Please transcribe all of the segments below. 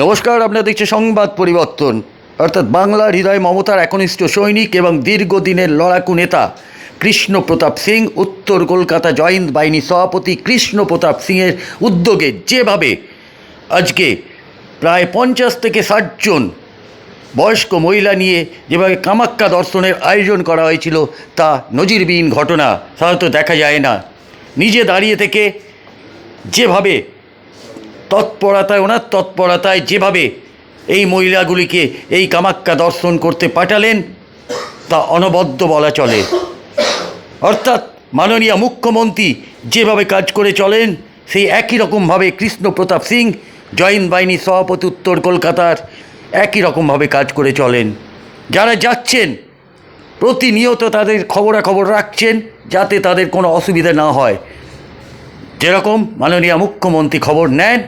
নমস্কার আপনারা দেখছে সংবাদ পরিবর্তন। অর্থাৎ বাংলার হৃদয় মমতার একনিষ্ঠ সৈনিক এবং দীর্ঘদিনের লড়াকু নেতা কৃষ্ণ প্রতাপ সিং, উত্তর কলকাতা জয়েন্ট বাহিনী সভাপতি কৃষ্ণ প্রতাপ সিংয়ের উদ্যোগে যেভাবে আজকে প্রায় পঞ্চাশ থেকে ষাটজন বয়স্ক মহিলা নিয়ে যেভাবে কামাক্কা দর্শনের আয়োজন করা হয়েছিল, তা নজিরবিহীন ঘটনা সাধারণত দেখা যায় না। নিজে দাঁড়িয়ে থেকে যেভাবে তৎপরতায়, ওনার তৎপরতায় যেভাবে এই মহিলাগুলিকে এই কামাক্কা দর্শন করতে পাঠালেন, তা অনবদ্য বলা চলে। অর্থাৎ মাননীয় মুখ্যমন্ত্রী যেভাবে কাজ করে চলেন, সেই একই রকমভাবে কৃষ্ণ প্রতাপ সিং, জয়েন্ট বাহিনী সভাপতি উত্তর কলকাতার, একই রকমভাবে কাজ করে চলেন। যারা যাচ্ছেন, প্রতিনিয়ত তাদের খবরাখবর রাখছেন, যাতে তাদের কোনো অসুবিধা না হয়। যেরকম মাননীয় মুখ্যমন্ত্রী খবর নেন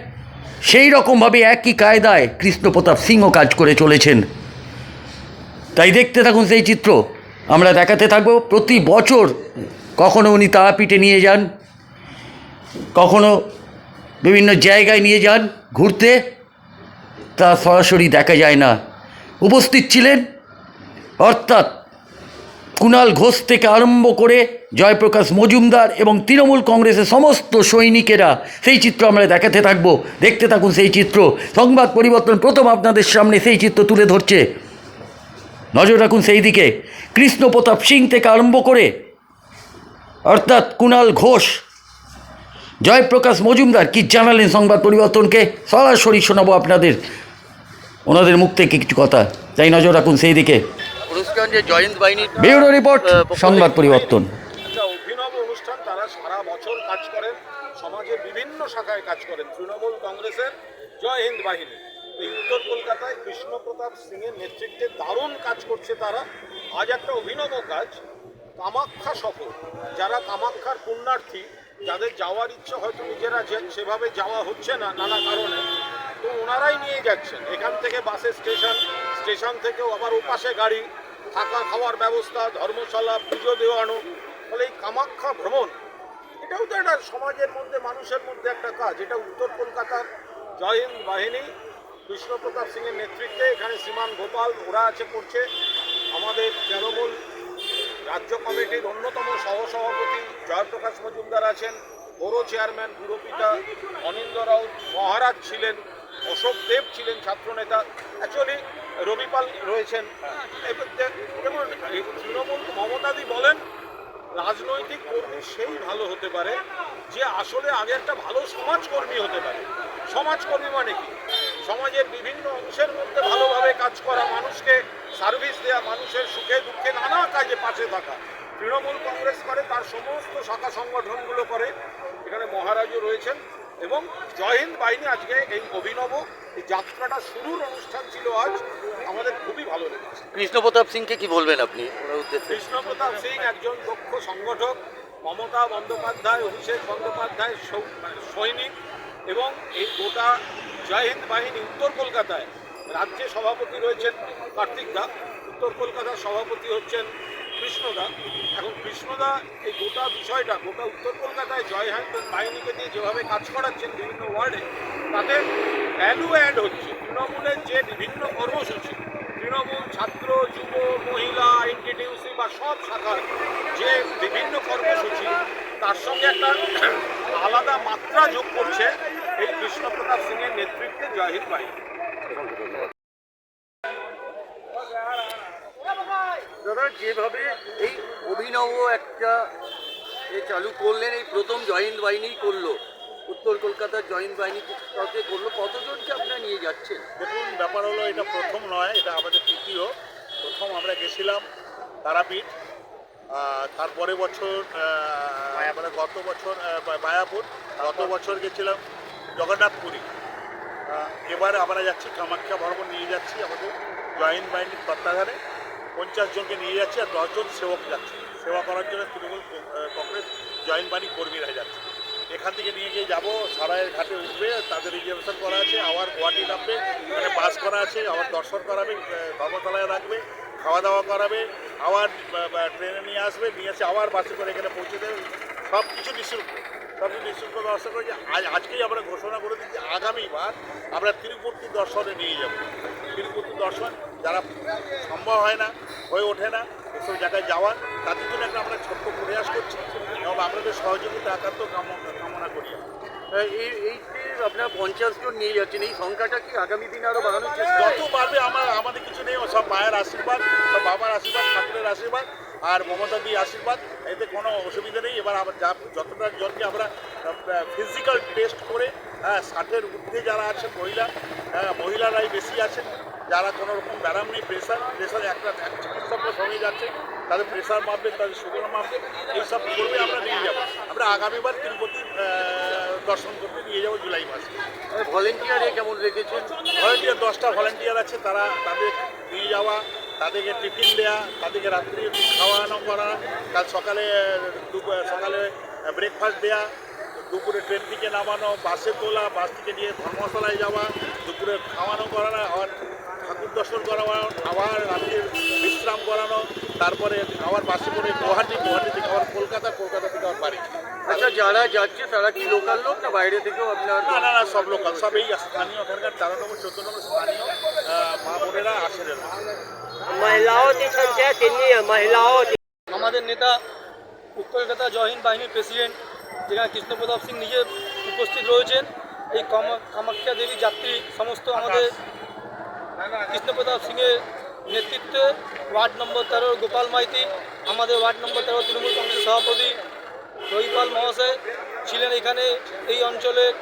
সেই রকমভাবে একই কায়দায় কৃষ্ণপ্রতাপ সিংও কাজ করে চলেছেন। তাই দেখতে থাকুন সেই চিত্র। আমরা দেখাতে থাকব প্রতি বছর কখনো উনি তারাপীঠে নিয়ে যান, কখনো বিভিন্ন জায়গায় নিয়ে যান ঘুরতে, তা সরাসরি দেখা যায় না। উপস্থিত ছিলেন, অর্থাৎ কুণাল ঘোষ থেকে আরম্ভ করে জয়প্রকাশ মজুমদার এবং তৃণমূল কংগ্রেসের সমস্ত সৈনিকেরা সেই চিত্র আমরা দেখাতে থাকব। দেখতে থাকুন সেই চিত্র। সংবাদ পরিবর্তন প্রথম আপনাদের সামনে সেই চিত্র তুলে ধরছে। নজর রাখুন সেই দিকে। কৃষ্ণ প্রতাপ সিং থেকে আরম্ভ করে অর্থাৎ কুণাল ঘোষ, জয়প্রকাশ মজুমদার, কি জানালেন সংবাদ পরিবর্তনকে? সরাসরি শোনাবো আপনাদের। ওনাদের মুখ থেকে কিছু কথা। তাই নজর রাখুন সেই দিকে। পুরস্কারগঞ্জে জয়েন্ট বাহিনীর ব্যুরো রিপোর্ট সংবাদ পরিবর্তন। অভিনব অনুষ্ঠান তারা সারা বছর কাজ করেন সমাজের বিভিন্ন শাখায় কাজ করেন তৃণমূল কংগ্রেসের জয় হিন্দ বাহিনী। এই উত্তর কলকাতায় কৃষ্ণপ্রতাপ সিংয়ের নেতৃত্বে দারুণ কাজ করছে তারা। আজ একটা অভিনব কাজ কামাখ্যা সফর। যারা কামাখ্যার পুণ্যার্থী যাদের যাওয়ার ইচ্ছা হয়তো নিজেরা যে- সেভাবে যাওয়া হচ্ছে না নানা কারণে তো ওনারাই নিয়ে যাচ্ছেন। এখান থেকে বাসের স্টেশন স্টেশন থেকেও আবার ওপাশে গাড়ি, থাকা খাওয়ার ব্যবস্থা, ধর্মশালা, পুজো দেওয়ানো ফলে এই কামাখ্যা ভ্রমণ, এটাও তো একটা সমাজের মধ্যে, মানুষের মধ্যে একটা কাজ। এটা উত্তর কলকাতার জয় হিন্দ বাহিনী, কৃষ্ণপ্রতাপ সিংয়ের নেতৃত্বে এখানে শ্রীমান গোপাল, ওরা আছে করছে। আমাদের তৃণমূল রাজ্য কমিটির অন্যতম সহসভাপতি জয়প্রকাশ মজুমদার আছেন। বড় চেয়ারম্যান গুরুপিতা অনিন্দ রাউত মহারাজ ছিলেন। অশোক দেব ছিলেন ছাত্রনেতা। অ্যাকচুয়ালি রবিপাল রয়েছেন। এই তৃণমূল মমতাদি বলেন, রাজনৈতিক কর্মী সেই ভালো হতে পারে, যে আসলে আগে একটা ভালো সমাজকর্মী হতে পারে। সমাজকর্মী মানে কি? সমাজের বিভিন্ন অংশের মধ্যে ভালোভাবে কাজ করা, মানুষকে সার্ভিস দেওয়া মানুষের সুখে দুঃখে নানা কাজে পাশে থাকা। তৃণমূল কংগ্রেস করে, তার সমস্ত শাখা সংগঠনগুলো করে। এখানে মহারাজও রয়েছেন। এবং জয় হিন্দ বাহিনী আজকে এই অভিনব এই যাত্রাটা শুরুর অনুষ্ঠান ছিল আজ আমাদের খুবই ভালো লেগেছে। কৃষ্ণপ্রতাপ সিংকে কি বলবেন আপনি? ওনার উদ্দেশ্যে। কৃষ্ণপ্রতাপ সিং একজন দক্ষ সংগঠক মমতা বন্দ্যোপাধ্যায় অভিষেক বন্দ্যোপাধ্যায় মানে সৈনিক এবং এই গোটা জয় হিন্দ বাহিনী উত্তর কলকাতায় রাজ্যে সভাপতি রয়েছেন কার্তিক দা। উত্তর কলকাতার সভাপতি হচ্ছেন কৃষ্ণদা। এখন কৃষ্ণদা, এই গোটা বিষয়টা, গোটা উত্তর কলকাতায় জয় হিন্দ বাহিনীকে দিয়ে যেভাবে কাজ করাচ্ছেন বিভিন্ন ওয়ার্ডে, তাতে ভ্যালু অ্যাড হচ্ছে। তৃণমূলের যে বিভিন্ন কর্মসূচি, তৃণমূল ছাত্র, যুব, মহিলা এনটিটিউসি বা সব শাখার যে বিভিন্ন কর্মসূচি, তার সঙ্গে একটা আলাদা মাত্রা যোগ করছে এই কৃষ্ণপ্রতাপ সিংয়ের নেতৃত্বে জয়হিন্দ বাহিনী দাদা যেভাবে এই অভিনব একটা এ চালু করলেন এই প্রথম জয়েন্ট বাহিনী করল উত্তর কলকাতার জয়েন্ট বাহিনী কাউকে করল কতজনকে আপনারা নিয়ে যাচ্ছেন? দেখুন ব্যাপার হলো এটা প্রথম নয় এটা আমাদের তৃতীয়। প্রথম আমরা গেছিলাম তারাপীঠ তারপরে বছর মানে গত বছর মায়াপুর গত বছর গেছিলাম জগন্নাথপুরী। এবার আমরা যাচ্ছি কামাখ্যা ভ্রমণ নিয়ে যাচ্ছি আমাদের জয়েন্ট বাহিনীর তত্ত্বাধানে পঞ্চাশ জনকে নিয়ে যাচ্ছে আর দশজন সেবক যাচ্ছে। সেবা করার জন্য তৃণমূল কংগ্রেস জয়েন্ট বাহিনী কর্মীরা যাচ্ছে। এখান থেকে নিয়ে গিয়ে যাব সারায়ের ঘাটে উঠবে, তাদের রিজার্ভেশন করা আছে, আবার গুয়াহাটি নামবে, এখানে বাস করা আছে, আবার দর্শন করাবে ধর্মতলায় রাখবে খাওয়া দাওয়া করাবে, আবার ট্রেনে নিয়ে আসবে, নিয়ে এসে আবার বাসে করে এখানে পৌঁছে দেবে। সব কিছু নিঃশুল্ক তাদের নিশ্চিত করে ব্যবস্থা করেছি আজ আজকেই আমরা ঘোষণা করে দিচ্ছি আগামীবার আমরা তিরুপতি দর্শনে নিয়ে যাব। তিরুপতি দর্শন যারা সম্ভব হয় না হয়ে ওঠে না এসব জায়গায় যাওয়ার তাদের জন্য একটা আমরা ছোট্ট প্রয়াস করছি এবং আপনাদের সহযোগিতা একান্ত কামনা করি এই এই যে আপনারা পঞ্চাশ জন নিয়ে যাচ্ছেন এই সংখ্যাটা কি আগামী দিনে আরও বাড়ানোর চেষ্টা যত পারবে আমার আমাদের কিছু নেই সব মায়ের আশীর্বাদ সব বাবার আশীর্বাদ ঠাকুরের আশীর্বাদ। আর মমতা দি আশীর্বাদ এতে কোনো অসুবিধা নেই। এবার আমরা যা যতটা জনকে আমরা ফিজিক্যাল টেস্ট করে হ্যাঁ ষাটের ঊর্ধ্বে যারা আছেন মহিলা হ্যাঁ, মহিলারাই বেশি আছেন যারা কোনো রকম ব্যারাম নেই প্রেশার প্রেশার একটা এক চিকিৎসকের সঙ্গে যাচ্ছে তাদের প্রেশার মাপবে তাদের সুগার মাপবে এইসব করবে আমরা নিয়ে যাব। আমরা আগামীবার তিরুপতি দর্শন করতে নিয়ে যাব জুলাই মাসে। ভলেন্টিয়ারে কেমন রেখেছেন? ভলেন্টিয়ার দশটা ভলেন্টিয়ার আছে তারা তাদের নিয়ে যাওয়া তাদেরকে টিফিন দেওয়া তাদেরকে রাত্রি খাওয়ানো করা, কাল সকালে সকালে ব্রেকফাস্ট দেওয়া দুপুরে ট্রেন থেকে নামানো বাসে তোলা বাস থেকে নিয়ে ধর্মশালায় যাওয়া, দুপুরে খাওয়ানো করানো আর দর্শন করানো আবার রাত্রির বিশ্রাম করানো তারপরে আবার বাসে করে গুয়াহাটি গুয়াহাটি থেকে আবার কলকাতা কলকাতা থেকে আবার বাড়ি। আচ্ছা যারা যাচ্ছে তারা কি লোকাল লোক না বাইরে থেকেও আপনার? না না না সব লোকাল সব এই স্থানীয় ওখানকার তেরো নম্বর চোদ্দ নম্বর স্থানীয় মা বোনেরা আসেন মহিলাও মহিলাও আমাদের নেতা উত্তর কলকাতা জহিন বাহিনীর প্রেসিডেন্ট যেখানে কৃষ্ণপ্রতাপ সিং নিজে উপস্থিত রয়েছেন। এই কামাখ্যা দেবী যাত্রী সমস্ত আমাদের কৃষ্ণপ্রতাপ সিংয়ের নেতৃত্বে ওয়ার্ড নম্বর তেরো, গোপাল মাইতি, আমাদের ওয়ার্ড নম্বর তেরো, তৃণমূল কংগ্রেসের সভাপতি রহিপাল মহাশয় ছিলেন এখানে এই অঞ্চলের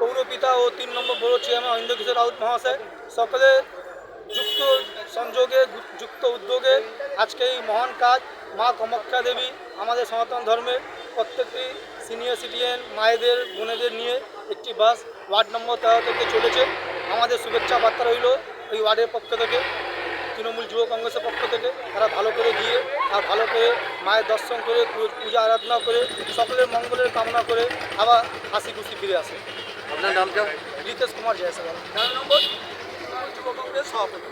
পৌরপিতা ও তিন নম্বর পৌর চেয়ারম্যান অরিন্দ কিশোর রাউত মহাশয়। সকলে যুক্ত সংযোগে, যুক্ত উদ্যোগে আজকে এই মহান কাজ, মা কামাখ্যা দেবী, আমাদের সনাতন ধর্মের প্রত্যেকটি সিনিয়র সিটিজেন মায়েদের, বোনেদের নিয়ে একটি বাস ওয়ার্ড নম্বর তেরো থেকে চলেছে। আমাদের শুভেচ্ছা বার্তা রইল। এই ওয়ার্ডের পক্ষ থেকে তৃণমূল যুব কংগ্রেসের পক্ষ থেকে তারা ভালো করে গিয়ে আর ভালো করে মায়ের দর্শন করে পূজা আরাধনা করে সকলের মঙ্গলের কামনা করে আবার হাসি খুশি ফিরে আসে। আপনার নামটা রিতেশ কুমার জয়সওয়াল। তেরো নম্বর যুব কংগ্রেস সভাপতি।